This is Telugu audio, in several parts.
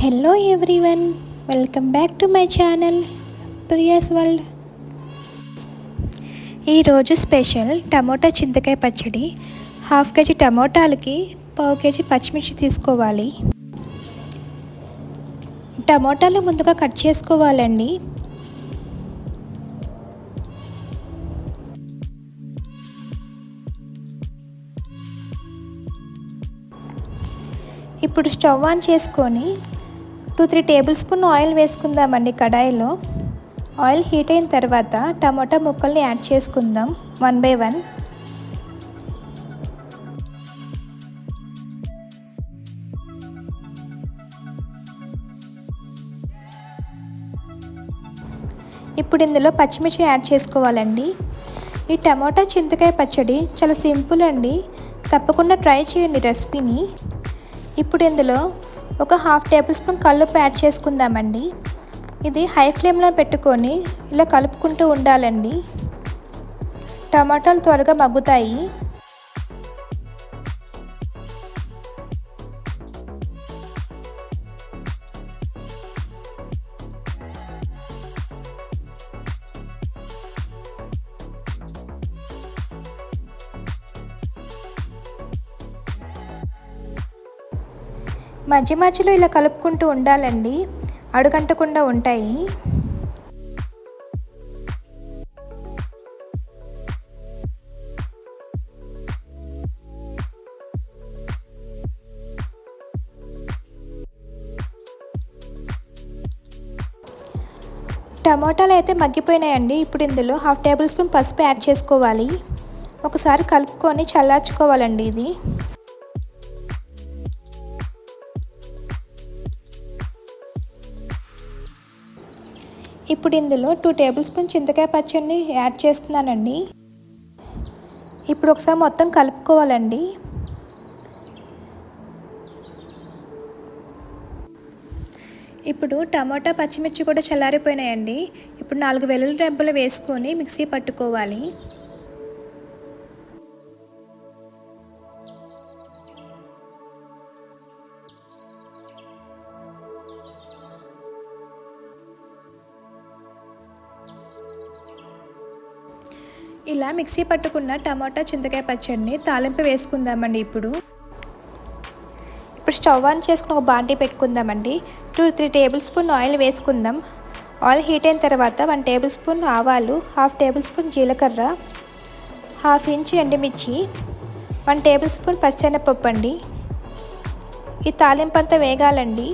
Hello everyone welcome back to my channel Priya's world ఈరోజు స్పెషల్ టమోటా చింతకాయ పచ్చడి. హాఫ్ కేజీ టమోటాలకి పావు కేజీ పచ్చిమిర్చి తీసుకోవాలి. టమోటాలు ముందుగా కట్ చేసుకోవాలండి. ఇప్పుడు స్టవ్ ఆన్ చేసుకొని two three tablespoon oil వేసుకుందామండి కడాయిలో. ఆయిల్ హీట్ అయిన తర్వాత టమాటా ముక్కల్ని యాడ్ చేసుకుందాం వన్ బై వన్. ఇప్పుడు ఇందులో పచ్చిమిర్చి యాడ్ చేసుకోవాలండి. ఈ టమాటా చింతకాయ పచ్చడి చాలా సింపుల్ అండి. తప్పకుండా ట్రై చేయండి రెసిపీని. ఇప్పుడు ఇందులో ఒక హాఫ్ టేబుల్ స్పూన్ కల్లుప్పు యాడ్ చేసుకుందామండి. ఇది హై ఫ్లేమ్లో పెట్టుకొని ఇలా కలుపుకుంటూ ఉండాలండి. టమాటాలు త్వరగా మగ్గుతాయి. మధ్య మధ్యలో ఇలా కలుపుకుంటూ ఉండాలండి. అడుగంటకుండా ఉంటాయి. టమాటాలు అయితే మగ్గిపోయినాయండి. ఇప్పుడు ఇందులో హాఫ్ టేబుల్ స్పూన్ పసుపు యాడ్ చేసుకోవాలి. ఒకసారి కలుపుకొని చల్లార్చుకోవాలండి ఇది. ఇప్పుడు ఇందులో టూ టేబుల్ స్పూన్ చింతకాయ పచ్చడిని యాడ్ చేస్తున్నానండి. ఇప్పుడు ఒకసారి మొత్తం కలుపుకోవాలండి. ఇప్పుడు టమాటా పచ్చిమిర్చి కూడా చల్లారిపోయినాయండి. ఇప్పుడు నాలుగు వెల్లుల్లి రెబ్బలు వేసుకొని మిక్సీ పట్టుకోవాలి. ఇలా మిక్సీ పట్టుకున్న టమాటా చింతకాయ పచ్చడిని తాలింపు వేసుకుందామండి ఇప్పుడు. ఇప్పుడు స్టవ్ ఆన్ చేసుకుని ఒక బాండీ పెట్టుకుందామండి. Two three tablespoon oil వేసుకుందాం. ఆయిల్ హీట్ అయిన తర్వాత వన్ టేబుల్ స్పూన్ ఆవాలు హాఫ్ టేబుల్ స్పూన్ జీలకర్ర హాఫ్ ఇంచ్ ఎండుమిర్చి వన్ టేబుల్ స్పూన్ పచ్చెనపప్పు అండి. ఈ తాలింపు అంతా వేగాలండి.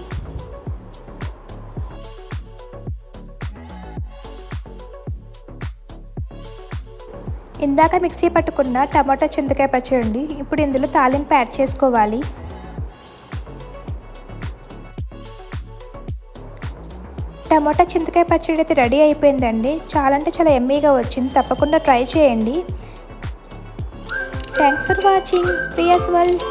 ఇందాక మిక్సీ పట్టుకున్న టమాటా చింతకాయ పచ్చడి ఇప్పుడు ఇందులో తాలింపు యాడ్ చేసుకోవాలి. టమాటా చింతకాయ పచ్చడి అయితే రెడీ అయిపోయిందండి. చాలా అంటే చాలా ఎమ్మీగా వచ్చింది. తప్పకుండా ట్రై చేయండి. Thanks for watching Priya's world